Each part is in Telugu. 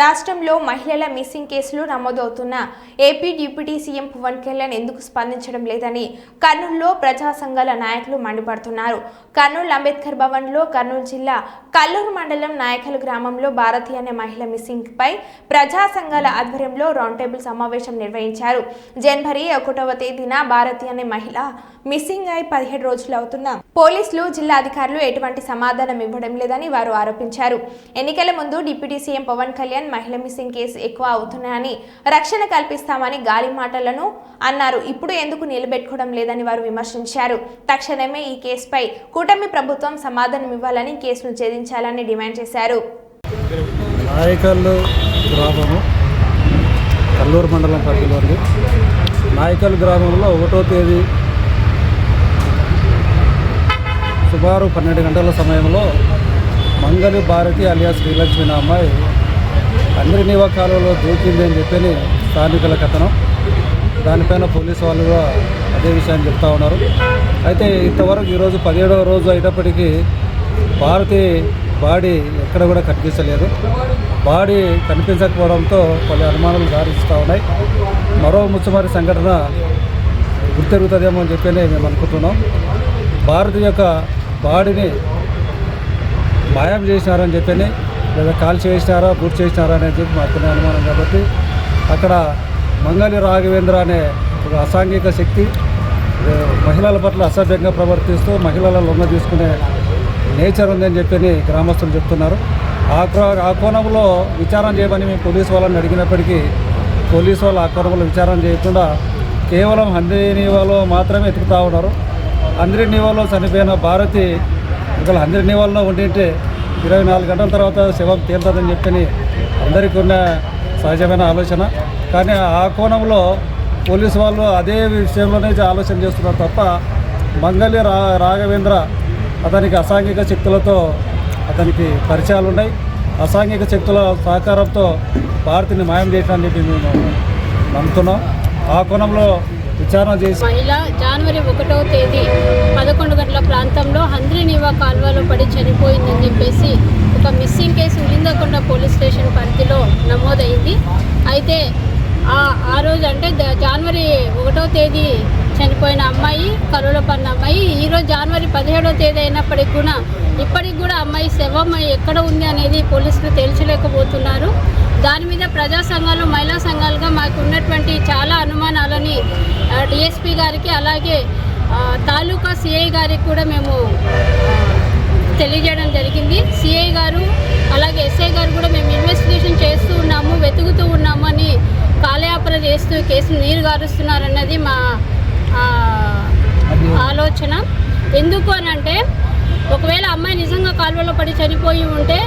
రాష్ట్రంలో మహిళల మిస్సింగ్ కేసులు నమోదవుతున్న AP deputy CM Pawan Kalyan ఎందుకు స్పందించడం లేదని కర్నూలులో ప్రజా సంఘాల నాయకులు మండిపడుతున్నారు. కర్నూలు అంబేద్కర్ భవన్లో కర్నూలు జిల్లా కల్లూరు మండలం నాయకల్ గ్రామంలో భారతి అనే మహిళ మిస్సింగ్ పై ప్రజా సంఘాల ఆధ్వర్యంలో రౌండ్ టేబుల్ సమావేశం నిర్వహించారు. జనవరి ఒకటవ తేదీన భారతి అనే మహిళ మిస్సింగ్ అయి పదిహేడు రోజులు అవుతున్న పోలీసులు జిల్లా అధికారులు ఎటువంటి సమాధానం ఇవ్వడం లేదని వారు ఆరోపించారు. ఎన్నికల ముందు డిప్యూటీ సీఎం పవన్ కళ్యాణ్ మహిళ మిస్సింగ్ కేసు ఎక్కువ అవుతున్నాయని రక్షణ కల్పిస్తామని గాలి మాటలను అన్నారు. ఇప్పుడు ఎందుకు నిలబెట్టుకోవడం లేదని వారు విమర్శించారు. తక్షణమే ఈ కేసుపై కూటమి ప్రభుత్వం సమాధానం ఇవ్వాలని కేసును ఛేదించాలని డిమాండ్ చేశారు. నాయకల్లు గ్రామము కల్లూరు మండలం పరిధిలోని నాయకల్ గ్రామంలో ఒకటో తేదీ సుమారు పన్నెండు గంటల సమయంలో మంగళి భారతి అలియా శ్రీలక్ష్మి అమ్మాయి అందరి నివాకాలలో కాలువలో దూకింది అని చెప్పని స్థానికుల కథనం. దానిపైన పోలీసు వాళ్ళు కూడా అదే విషయాన్ని చెప్తా ఉన్నారు. అయితే ఇంతవరకు ఈరోజు పదిహేడవ రోజు అయినప్పటికీ భారతి బాడీ ఎక్కడ కూడా కనిపించలేదు. బాడీ కనిపించకపోవడంతో పలు అనుమానాలు దారిస్తూ ఉన్నాయి. మరో ముచ్చమారి సంఘటన గుర్తెరుగుతుందేమో అని చెప్పి మేము అనుకుంటున్నాం. భారతి యొక్క బాడీని మాయం చేసినారని చెప్పి లేదా కాల్ చేసినారా బూట్ చేసినారా అనేది చెప్పి మాకు అనుమానం కాబట్టి అక్కడ మంగళి రాఘవేంద్ర అనే ఒక అసాంఘిక శక్తి మహిళల పట్ల అసభ్యంగా ప్రవర్తిస్తూ మహిళల లొంగ తీసుకునే నేచర్ ఉందని చెప్పి గ్రామస్తులు చెప్తున్నారు. ఆ క్ర- ఆ కోణంలో విచారణ చేయమని మేము పోలీసు వాళ్ళని అడిగినప్పటికీ పోలీసు వాళ్ళు ఆ కోణంలో విచారణ చేయకుండా కేవలం హంద్రీనీవాలో మాత్రమే ఎతుకుతా ఉన్నారు. హంద్రీనీవాలో చనిపోయిన భారతి ఒకవేళ హంద్రీనీవాలో ఉండింటే ఇరవై నాలుగు గంటల తర్వాత శవం తేలుతుందని చెప్పని అందరికీ ఉన్న సహజమైన ఆలోచన. కానీ ఆ కోణంలో పోలీసు వాళ్ళు అదే విషయంలోనే ఆలోచన చేస్తున్నారు తప్ప మంగళి రా రాఘవేంద్ర అతనికి అసాంఘిక శక్తులతో అతనికి పరిచయాలు ఉన్నాయి. అసాంఘిక శక్తుల సహకారంతో భారతిని మాయం చేయడానికి మేము నమ్ముతున్నాం. ఆ కోణంలో విచారణ చేసి మహిళ జనవరి ఒకటవ తేదీ ప్రాంతంలో కాల్వలో పడి చనిపోయిందని చెప్పేసి ఒక missing case Ulindakonda police station పరిధిలో నమోదైంది. అయితే ఆ రోజు అంటే జనవరి ఒకటో తేదీ చనిపోయిన అమ్మాయి కరువుల పడిన అమ్మాయి ఈరోజు జనవరి పదిహేడో తేదీ అయినప్పటికి కూడా ఇప్పటికి కూడా అమ్మాయి శవం ఎక్కడ ఉంది అనేది పోలీసులు తేల్చలేకపోతున్నారు. దాని మీద ప్రజా సంఘాలు మహిళా సంఘాలుగా మాకు ఉన్నటువంటి చాలా అనుమానాలని డిఎస్పి గారికి అలాగే తాలూకా సిఐ గారికి కూడా మేము తెలియజేయడం జరిగింది. సిఐ గారు అలాగే ఎస్ఐ గారు కూడా మేము ఇన్వెస్టిగేషన్ చేస్తూ ఉన్నాము వెతుకుతూ ఉన్నాము అని కాలయాపన చేస్తూ కేసును నీరు గారుస్తున్నారన్నది మా ఆలోచన. ఎందుకు అని అంటే ఒకవేళ అమ్మాయి నిజంగా కాలువలో పడి చనిపోయి ఉంటే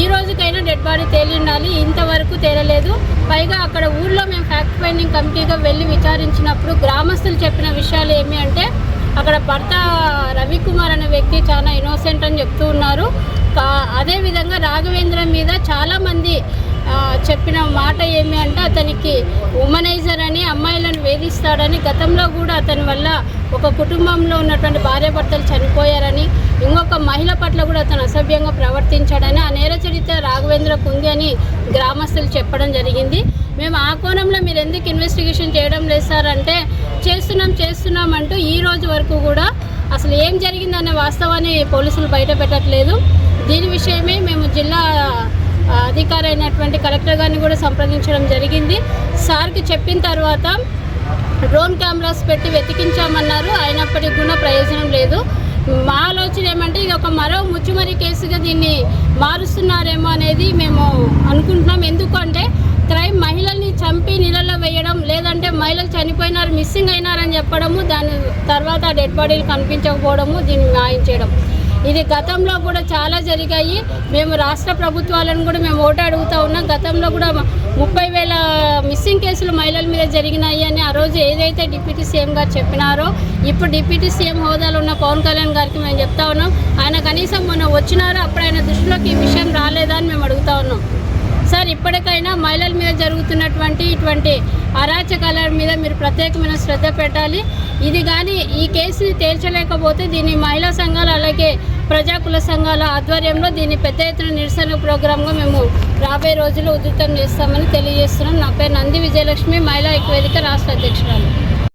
ఈ రోజుకైనా డెడ్ బాడీ తేలి ఉండాలి ఇంతవరకు తేలలేదు. పైగా అక్కడ ఊర్లో మేము ఫ్యాక్ట్ ఫైండింగ్ కమిటీగా వెళ్ళి విచారించినప్పుడు గ్రామస్తులు చెప్పిన విషయాలు ఏమి అంటే అక్కడ భర్త రవికుమార్ అనే వ్యక్తి చాలా ఇన్నోసెంట్ అని చెప్తూ ఉన్నారు. అదేవిధంగా రాఘవేంద్ర మీద చాలామంది చెప్పిన మాట ఏమి అంటే అతనికి ఉమనైజర్ అని అమ్మాయిలను వేధిస్తాడని గతంలో కూడా అతని వల్ల ఒక కుటుంబంలో ఉన్నటువంటి భార్యాభర్తలు చనిపోయారని ఇంకొక మహిళ పట్ల కూడా అతను అసభ్యంగా ప్రవర్తించాడని ఆ నేర చరిత్ర రాఘవేంద్రకు ఉంది అని గ్రామస్తులు చెప్పడం జరిగింది. మేము ఆ కోణంలో మీరు ఎందుకు ఇన్వెస్టిగేషన్ చేయడం లేదు సార్ అంటే చేస్తున్నాం చేస్తున్నాం అంటూ ఈ రోజు వరకు కూడా అసలు ఏం జరిగిందనే వాస్తవాన్ని పోలీసులు బయట పెట్టట్లేదు దీని విషయమే మేము జిల్లా అధికారి అయినటువంటి కలెక్టర్ గారిని కూడా సంప్రదించడం జరిగింది. సార్కి చెప్పిన తర్వాత డ్రోన్ కెమెరాస్ పెట్టి వెతికించామన్నారు. అయినప్పటికీ కూడా ప్రయోజనం లేదు. ఒక మరో ముచ్చుమరి కేసుగా దీన్ని మారుస్తున్నారేమో అనేది మేము అనుకుంటున్నాం. ఎందుకంటే క్రైమ్ మహిళల్ని చంపి నీళ్ళలో వేయడం లేదంటే మహిళలు చనిపోయినారు మిస్సింగ్ అయినారని చెప్పడము దాని తర్వాత డెడ్ బాడీలు కనిపించకపోవడము దీన్ని న్యాయం చేయడం. ఇది గతంలో కూడా చాలా జరిగాయి. మేము రాష్ట్ర ప్రభుత్వాలను కూడా మేము ఓటు అడుగుతా ఉన్నాం. గతంలో కూడా ముప్పై వేల మిస్సింగ్ కేసులు మహిళల మీద జరిగినాయి అని ఆ రోజు ఏదైతే డిప్యూటీ సీఎం గారు చెప్పినారో ఇప్పుడు డిప్యూటీ సీఎం హోదాలో ఉన్న పవన్ కళ్యాణ్ గారికి మేము చెప్తా ఉన్నాం. ఆయన కనీసం మొన్న వచ్చినారో అప్పుడు ఆయన దృష్టిలోకి ఈ విషయం రాలేదా అని మేము అడుగుతా ఉన్నాం. సార్ ఇప్పటికైనా మహిళల మీద జరుగుతున్నటువంటి ఇటువంటి అరాచకాల మీద మీరు ప్రత్యేకమైన శ్రద్ధ పెట్టాలి. ఇది కానీ ఈ కేసుని తేల్చలేకపోతే దీన్ని మహిళా సంఘాలు అలాగే ప్రజాకుల సంఘాల ఆధ్వర్యంలో దీన్ని పెద్ద ఎత్తున నిరసన ప్రోగ్రాంగా మేము రాబోయే రోజులు ఉధృతం చేస్తామని తెలియజేస్తున్నాం. నా పేరు నంది విజయలక్ష్మి మహిళా ఐక్యవేదిక రాష్ట్ర అధ్యక్షురాలు.